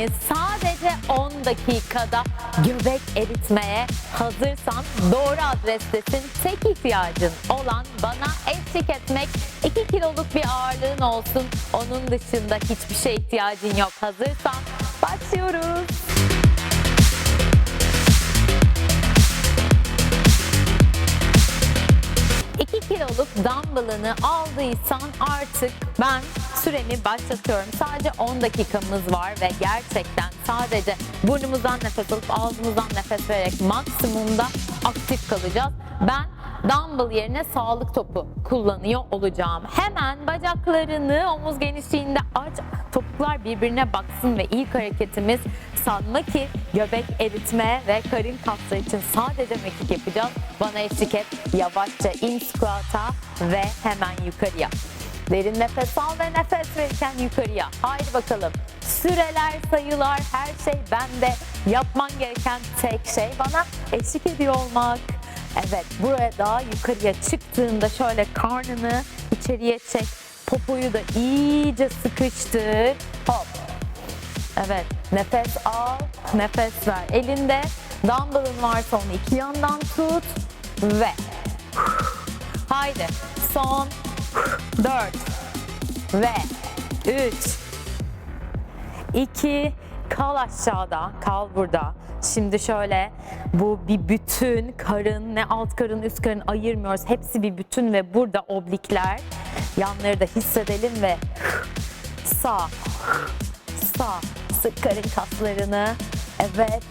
yani sadece 10 dakikada göbek eritmeye hazırsan doğru adrestesin. Tek ihtiyacın olan bana eşlik etmek 2 kiloluk bir ağırlığın olsun. Onun dışında hiçbir şeye ihtiyacın yok. Hazırsan başlıyoruz. Kiloluk dumbbellını aldıysan artık ben süremi başlatıyorum. Sadece 10 dakikamız var ve gerçekten sadece burnumuzdan nefes alıp ağzımızdan nefes vererek maksimumda aktif kalacağız. Ben dumbbell yerine sağlık topu kullanıyor olacağım. Hemen bacaklarını omuz genişliğinde aç. Topuklar birbirine baksın ve ilk hareketimiz sanma ki göbek eritme ve karın kasları için sadece mekik yapacağız. Bana eşlik et. Yavaşça in squat'a ve hemen yukarıya. Derin nefes al ve nefes verirken yukarıya. Haydi bakalım. Süreler, sayılar, her şey bende. Yapman gereken tek şey bana eşlik ediyor olmak. Evet, buraya daha yukarıya çıktığında şöyle karnını içeriye çek. Popoyu da iyice sıkıştır. Hop. Evet, nefes al, nefes ver. Elinde dumbbellın varsa onu iki yandan tut ve haydi son 4 ve 3 2 kal aşağıda, kal burada. Şimdi şöyle bu bir bütün karın ne alt karın üst karın ayırmıyoruz. Hepsi bir bütün ve burada oblikler. Yanları da hissedelim ve sağ sağ sık karın kaslarını. Evet.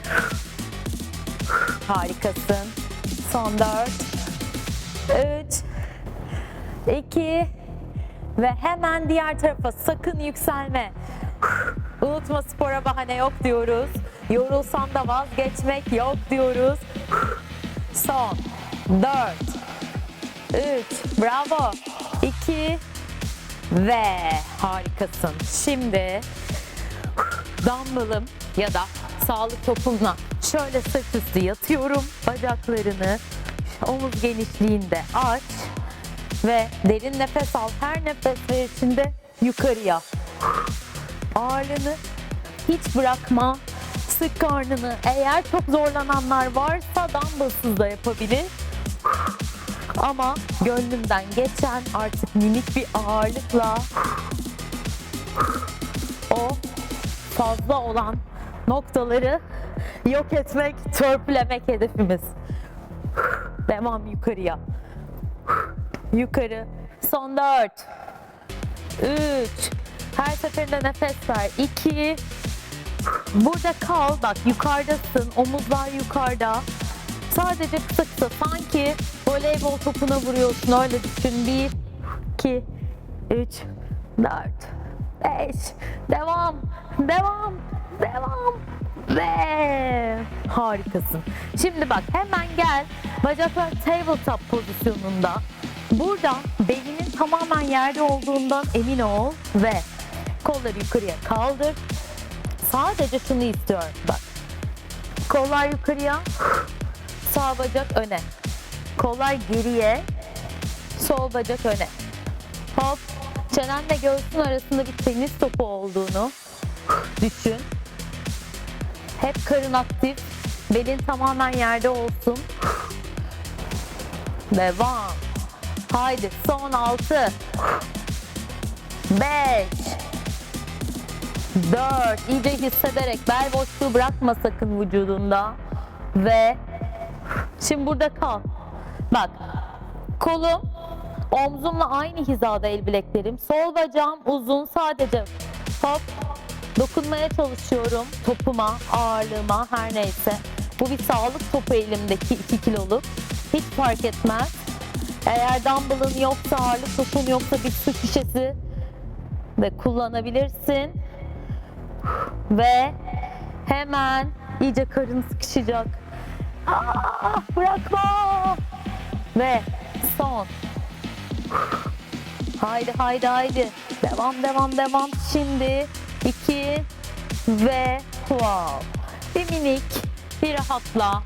Harikasın. Son 4 3 2 ve hemen diğer tarafa sakın yükselme. Unutma spora bahane yok diyoruz. Yorulsan da vazgeçmek yok diyoruz. Son 4 3 bravo 2 ve harikasın. Şimdi dumbbellım ya da sağlık topumla şöyle sırt üstü yatıyorum. Bacaklarını omuz genişliğinde aç ve derin nefes al. Her nefes verişinde yukarıya. Ağırlığını hiç bırakma. Sık karnını. Eğer çok zorlananlar varsa dumbbellsız da yapabilir. Ama gönlümden geçen artık minik bir ağırlıkla o fazla olan noktaları yok etmek, törpülemek hedefimiz. Devam yukarıya. Yukarı. Son 4. 3. Her seferinde nefes ver. 2. Burada kal. Bak yukarıdasın. Omuzlar yukarıda. Sadece kısa kısa sanki voleybol topuna vuruyorsun. Öyle düşün. 1, 2, 3, 4, 5. Devam. Devam. Devam. Ve harikasın. Şimdi bak hemen gel. Bacaklar tabletop pozisyonunda. Burada belinin tamamen yerde olduğundan emin ol ve kolları yukarıya kaldır. Sadece şunu istiyorum bak. Kollar yukarıya, sağ bacak öne. Kollar geriye, sol bacak öne. Hop, çenenle göğsün arasında bir tenis topu olduğunu düşün. Hep karın aktif, belin tamamen yerde olsun. Devam. Haydi son 6 5 4 iyice hissederek bel boşluğu bırakma sakın vücudunda ve şimdi burada kal. Bak kolum omzumla aynı hizada el bileklerim. Sol bacağım uzun sadece hop dokunmaya çalışıyorum topuma, ağırlığıma her neyse. Bu bir sağlık topu elimdeki 2 kiloluk. Hiç fark etmez. Eğer dumbbellın yoksa, ağırlık topun yoksa bir su şişesi de kullanabilirsin. Ve hemen iyice karın sıkışacak. Aa, bırakma. Ve son. Haydi haydi haydi. Devam devam devam. Şimdi iki ve wow. Bir minik bir rahatla.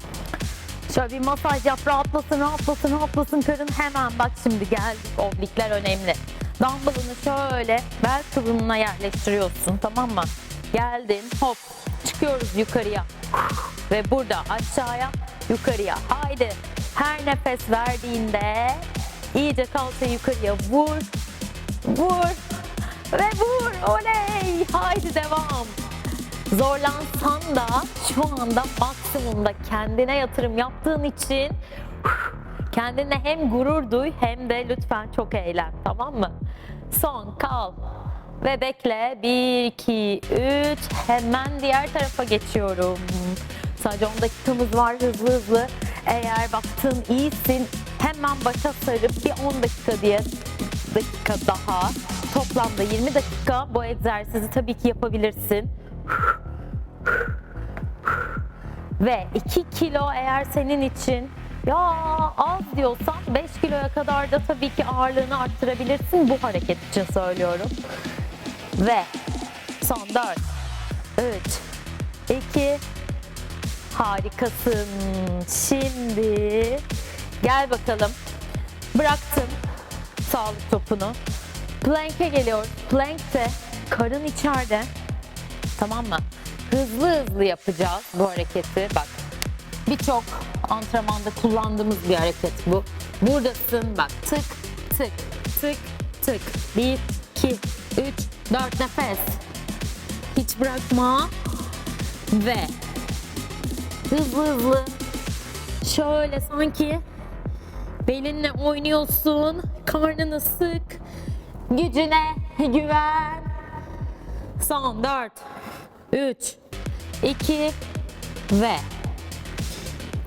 Şöyle bir masaj yap, rahatlasın, rahatlasın, rahatlasın karın. Hemen bak şimdi geldik. Oblikler önemli. Dumbbellını şöyle bel kıvrımına yerleştiriyorsun tamam mı? Geldin. Hop. Çıkıyoruz yukarıya. Ve burada aşağıya yukarıya. Haydi. Her nefes verdiğinde iyice kalça yukarıya vur. Vur. Ve vur. Oley. Haydi devam. Zorlansan da şu anda maksimumda kendine yatırım yaptığın için kendine hem gurur duy hem de lütfen çok eğlen tamam mı? Son kal ve bekle. 1, 2, 3 hemen diğer tarafa geçiyorum. Sadece 10 dakikamız var hızlı hızlı. Eğer baktın iyisin hemen başa sarıp bir 10 dakika diye dakika daha toplamda 20 dakika bu egzersizi tabii ki yapabilirsin. Ve 2 kilo eğer senin için ya az diyorsan 5 kiloya kadar da tabii ki ağırlığını arttırabilirsin bu hareket için söylüyorum. Ve son 4, 3, 2, harikasın. Şimdi gel bakalım. Bıraktım sağlık topunu. Plank'e geliyor. Plank'te karın içeride. Tamam mı? Hızlı hızlı yapacağız bu hareketi. Bak birçok antrenmanda kullandığımız bir hareket bu. Buradasın bak tık tık tık tık. 1, 2, 3, 4 nefes. Hiç bırakma. Ve hızlı hızlı şöyle sanki belinle oynuyorsun. Karnını sık. Gücüne güven. Son 4, 3, 2 ve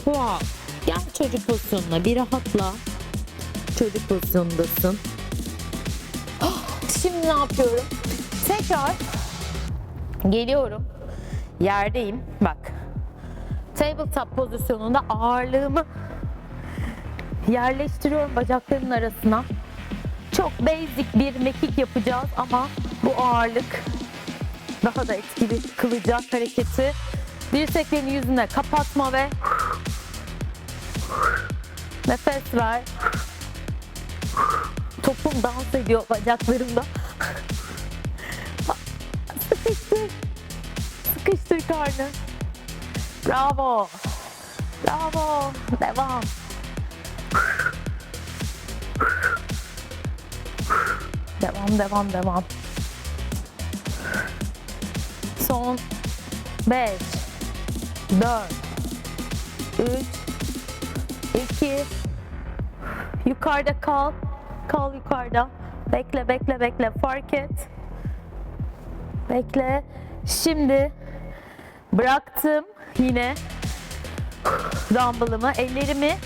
wow. Gel çocuk pozisyonuna bir rahatla. Çocuk pozisyondasın. Ah, Şimdi ne yapıyorum? Tekrar geliyorum. Yerdeyim. Bak. Tabletop pozisyonunda ağırlığımı yerleştiriyorum bacaklarımın arasına. Çok basic bir mekik yapacağız ama bu ağırlık daha da etkili kılacak hareketi. Dirseklerini yüzüne kapatma ve nefes ver. Topum dans ediyor bacaklarımda. Sıkıştır. Sıkıştır karnı. Bravo. Bravo. Devam. Devam, devam, devam. Son 5 4 3 2 Yukarıda kal. Kal yukarıda. Bekle, bekle, bekle. Fark et. Bekle. Şimdi bıraktım yine dumbbellımı. Ellerimi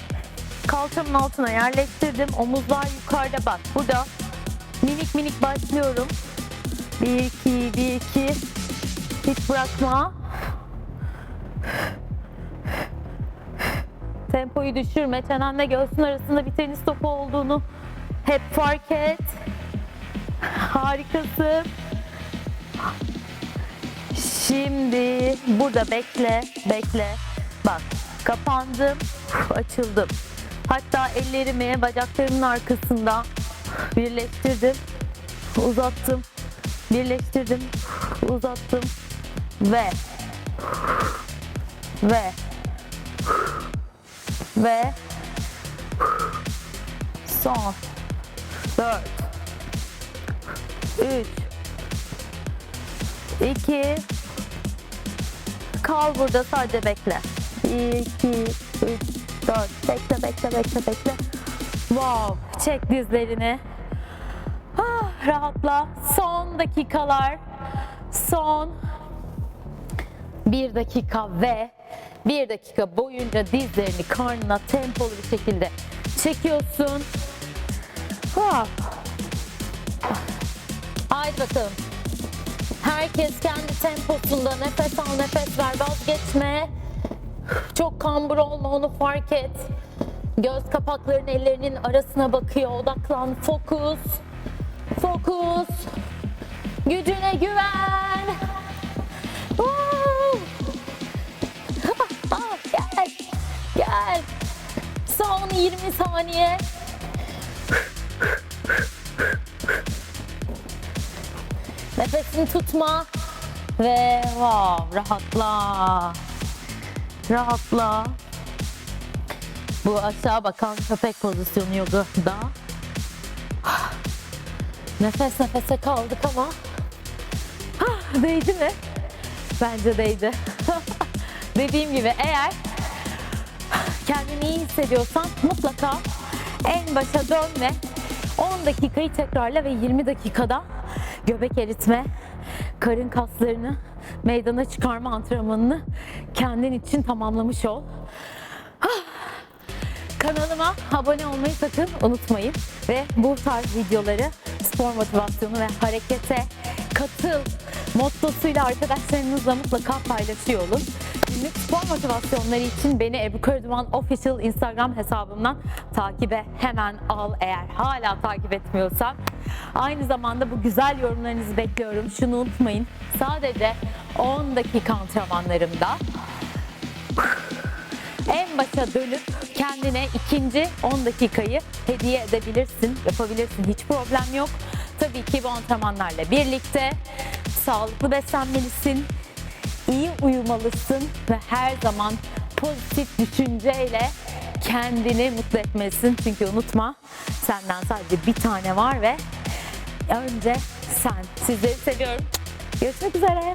kalçamın altına yerleştirdim. Omuzlar yukarıda bak. Burada minik minik başlıyorum. 1 2 1 2 hiç bırakma. Tempoyu düşürme. Çenenle göğsün arasında bir tenis topu olduğunu hep fark et. Harikasın. Şimdi burada bekle, bekle. Bak, kapandım, açıldım. Hatta ellerimi bacaklarımın arkasında birleştirdim, uzattım, birleştirdim, uzattım ve ve ve son 4 3 2 Kal burada sadece bekle. 1 2 3 4 bekle bekle bekle bekle. Wow, çek dizlerini. Ah, rahatla. Son dakikalar. Son bir dakika ve bir dakika boyunca dizlerini karnına tempolu bir şekilde çekiyorsun. Ah. Haydi bakalım. Herkes kendi temposunda nefes al nefes ver vazgeçme. Çok kambur olma onu fark et. Göz kapakların ellerinin arasına bakıyor odaklan fokus. Fokus. Gücüne güven. Gel. Son 20 saniye. Nefesini tutma. Ve wow rahatla. Rahatla. Bu aşağı bakan köpek pozisyonu yogada. Nefes nefese kaldık ama Ah, değdi mi? Bence değdi. Dediğim gibi eğer kendini iyi hissediyorsan mutlaka en başa dön ve 10 dakikayı tekrarla ve 20 dakikada göbek eritme, karın kaslarını meydana çıkarma antrenmanını kendin için tamamlamış ol. Kanalıma abone olmayı sakın unutmayın. Ve bu tarz videoları spor motivasyonu ve harekete katıl mottosuyla arkadaşlarınızla mutlaka paylaşıyor olun. Günlük spor motivasyonları için beni Ebru Karaduman Official Instagram hesabımdan takibe hemen al eğer hala takip etmiyorsan. Aynı zamanda bu güzel yorumlarınızı bekliyorum. Şunu unutmayın. Sadece 10 dakika antrenmanlarımda en başa dönüp kendine ikinci 10 dakikayı hediye edebilirsin, yapabilirsin. Hiç problem yok. Tabii ki bu antrenmanlarla birlikte sağlıklı beslenmelisin, iyi uyumalısın ve her zaman pozitif düşünceyle kendini mutlu etmelisin. Çünkü unutma senden sadece bir tane var ve önce sen. Sizleri seviyorum. Görüşmek üzere.